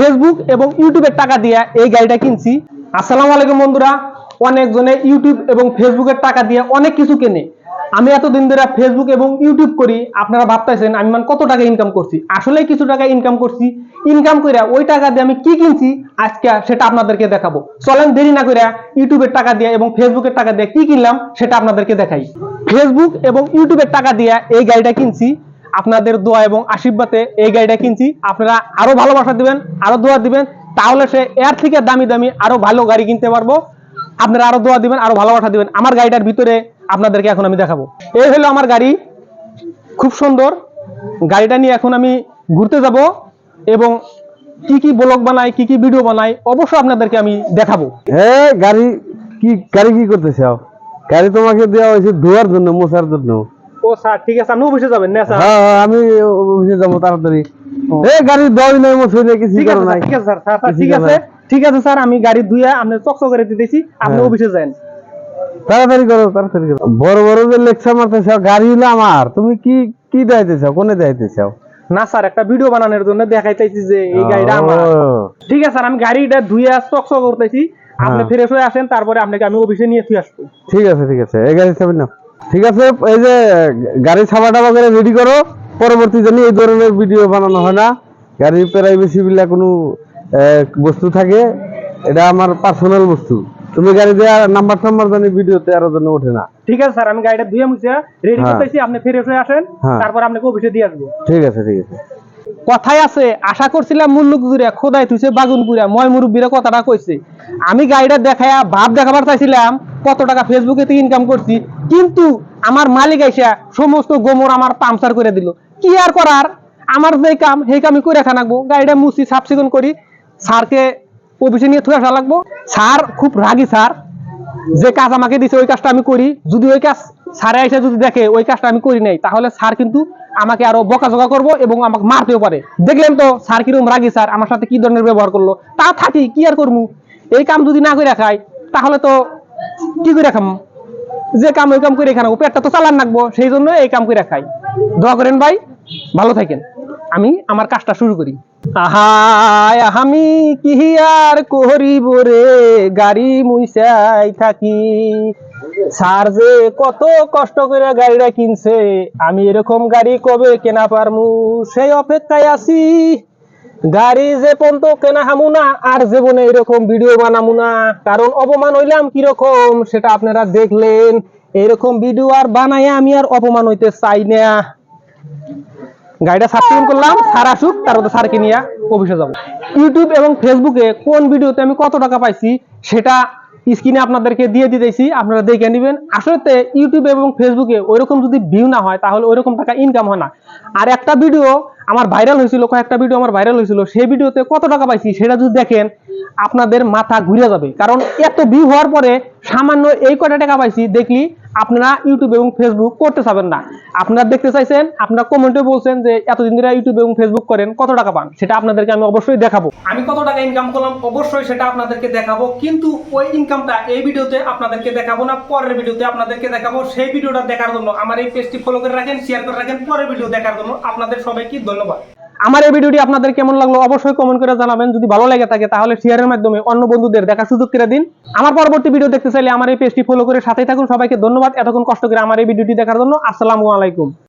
Facebook এবং ইউটিউবের টাকা দিয়ে এই গাড়িটা কিনছি। আসসালামু আলাইকুম বন্ধুরা। অনেকজনে ইউটিউব এবং ফেসবুকের টাকা দিয়ে অনেক কিছু কেনে। আমি এতদিন ধরে ফেসবুক এবং ইউটিউব করি, আপনারা ভাবতেছেন আমি মানে কত টাকা ইনকাম করছি। আসলে কিছু টাকা ইনকাম করছি। ইনকাম করে ওই টাকা দিয়ে আমি কি কিনছি, আজকে সেটা আপনাদেরকে দেখাবো। চলেন দেরি না করে ইউটিউবের টাকা দিয়ে এবং ফেসবুকের টাকা দিয়ে কি কিনলাম, সেটা আপনাদেরকে দেখাই। ফেসবুক এবং ইউটিউবের টাকা দিয়ে এই গাড়িটা কিনছি। আপনাদের দোয়া এবং আশীর্বাদে এই গাড়িটা কিনছি। আপনারা আরও ভালোবাসা দিবেন, আরও দোয়া দিবেন, তাহলে সে এর থেকে দামি দামি আরও ভালো গাড়ি কিনতে পারব। আপনারা আরও দোয়া দিবেন, আরও ভালোবাসা দিবেন। আমার গাড়িটার ভিতরে আপনাদেরকে এখন আমি দেখাবো। এই হলো আমার গাড়ি। খুব সুন্দর। গাড়িটা নিয়ে এখন আমি ঘুরতে যাব এবং কি কি ব্লগ বানাই, কি কি ভিডিও বানাই, অবশ্যই আপনাদেরকে আমি দেখাবো। হ্যাঁ গাড়ি কি গাড়ি কি করতে চাও গাড়ি তোমাকে দেওয়া হয়েছে ধোয়ার জন্য, মোছার জন্য। ও স্যার ঠিক আছে আপনি অফিসে যাবেন না স্যার? হ্যাঁ হ্যাঁ, আমি অফিসে যাব তাড়াতাড়ি। এ গাড়ি দেওয়াই নাই মোছাই নাই কিছু ঠিক করো আছে নাই। স্যার, ঠিক আছে স্যার ঠিক আছে ঠিক আছে স্যার আমি গাড়ি ধুয়ে আপনি চকচক করে দিতেছি আপনি হ্যাঁ। অফিসে যান। তাড়াতাড়ি করো তাড়াতাড়ি করো। বড় বড় যে লেকচার মারতে চাও গাড়ি হলো আমার। তুমি কি কি দেখাইতে চাও কোনে দেখাইতে চাও না স্যার একটা ভিডিও বানানোর জন্য দেখাইতেছি যে এই গাড়িটা আমার। ঠিক আছে স্যার আমি গাড়িটা ধুয়ে চকচক করতেছি। আপনি হ্যাঁ। ফ্রেশ হয়ে আসেন তারপরে আপনাকে আমি অফিসে নিয়ে আসব। ঠিক আছে ঠিক আছে এই গাড়ি চাবি না ঠিক আছে এই যে গাড়ি ছাপা টাপা করে রেডি করো। পরবর্তী জন্য এই ধরনের ভিডিও বানানো হয় না। গাড়ির প্রাইভেসি বিলা কোনো বস্তু থাকে। এটা আমার পার্সোনাল বস্তু। তুমি গাড়ি দিয়ে নাম্বার টাম্বার জানি ভিডিওতে আরও জন্য ওঠে না। ঠিক আছে স্যার আমি গাড়িটা ধুয়ে মুছে রেডি হ্যাঁ। করতেছি। আপনি হয়ে আসেন। হ্যাঁ। তারপর আপনাকে অফিসে দিয়ে আসব। ঠিক আছে ঠিক আছে। কথাই আছে, আশা করছিলাম মুল্লুক জুড়ে খোদাই তুইছে বাগুন পুরা ময় মুরব্বীরা কথাটা কইছে। আমি গাড়িটা দেখায়া ভাব দেখাবার চাইছিলাম কত টাকা ফেসবুকে ইনকাম করছি, কিন্তু আমার মালিক আইসা সমস্ত গোমর আমার পামচার করে দিল। কি আর করার? আমার যে কাম, সেই কামই করে রাখা লাগবো। গাড়িটা মুছি সাফ চিকুন করি। স্যারকে অফিসে নিয়ে থুয়ে আসা লাগবো। স্যার খুব রাগী, স্যার। যে কাজ আমাকে দিছে, ওই কাজটা আমি করি। যদি ওই কাজ স্যারে এসে যদি দেখে, ওই কাজটা আমি করি নাই, তাহলে স্যার কিন্তু আমাকে আরও বকাঝকা করব এবং আমাকে মারতেও পারে। দেখলেন তো, স্যার কীরকম রাগি স্যার, আমার সাথে কি ধরনের ব্যবহার করল? তা থাকি, কি আর করব এই কাম যদি না করে খাই, তাহলে তো কি করে খাম? যে কাম ওই কাম করে খাব পেটটা তো চালান রাখব সেই জন্য এই কাম করে খাই। দোয়া করেন ভাই, ভালো থাকেন। আমি আমার কাজটা শুরু করি। আহায়, আমি কি আর করিব রে? গাড়ি মুইসাই থাকি। স্যার যে কত কষ্ট করে গাড়িটা কিনছে, আমি এরকম গাড়ি কবে কেনা পারমু? সেই অপেক্ষায় আছি। গাড়ি যে পর্যন্ত কেনা হামু না, আর জীবনে এরকম ভিডিও বানামু না। কারণ অপমান হইলাম কীরকম, সেটা আপনারা দেখলেন। এরকম ভিডিও আর বানাই আমি আর অপমান হইতে চাই না। গাড়িটা সাবস্ক্রাইব করলাম, স্যার আসুক, তারপর স্যারকে নিয়ে অফিসে যাব। ইউটিউব এবং ফেসবুকে কোন ভিডিওতে আমি কত টাকা পাইছি, সেটা স্ক্রিনে আপনাদেরকে দিয়ে দিতেছি, আপনারা দেখে নেবেন। আসলে ইউটিউব এবং ফেসবুকে ওইরকম যদি ভিউ না হয়, তাহলে ওইরকম টাকা ইনকাম হয় না। আর একটা ভিডিও আমার ভাইরাল হয়েছিল, কয়েকটা ভিডিও আমার ভাইরাল হয়েছিল, সেই ভিডিওতে কত টাকা পাইছি সেটা যদি দেখেন, আপনাদের মাথা ঘুরে যাবে। কারণ এত ভিউ হওয়ার পরে সামান্য এই কটা টাকা পাইছি, দেখলি আপনারা ইউটিউব এবং ফেসবুক করতে চাবেন না। আপনারা দেখতে চাইছেন, আপনারা কমেন্টে বলছেন যে, এতদিন ধরে ইউটিউব এবং ফেসবুক করেন, কত টাকা পান? সেটা আপনাদেরকে আমি অবশ্যই দেখাবো। আমি কত টাকা ইনকাম করলাম? অবশ্যই সেটা আপনাদেরকে দেখাবো। কিন্তু ওই ইনকামটা এই ভিডিওতে আপনাদেরকে দেখাবো না, পরের ভিডিওতে আপনাদেরকে দেখাবো। সেই ভিডিওটা দেখার জন্য আমার এই পেজটি ফলো করে রাখেন শেয়ার করে রাখেন। পরের ভিডিও দেখার জন্য আপনাদের সবাইকে ধন্যবাদ। আমার এই ভিডিওটি আপনাদের কেমন লাগল অবশ্যই কমেন্ট করে জানাবেন। যদি ভালো লাগে থাকে, তাহলে শেয়ারের মাধ্যমে অন্য বন্ধুদের দেখার সুযোগ করে দিন। আমার পরবর্তী ভিডিও দেখতে চাইলে আমার এই পেজটি ফলো করে সাথেই থাকুন। সবাইকে ধন্যবাদ। এতক্ষণ কষ্ট করে আমার এই ভিডিওটি দেখার জন্য আসসালামু আলাইকুম।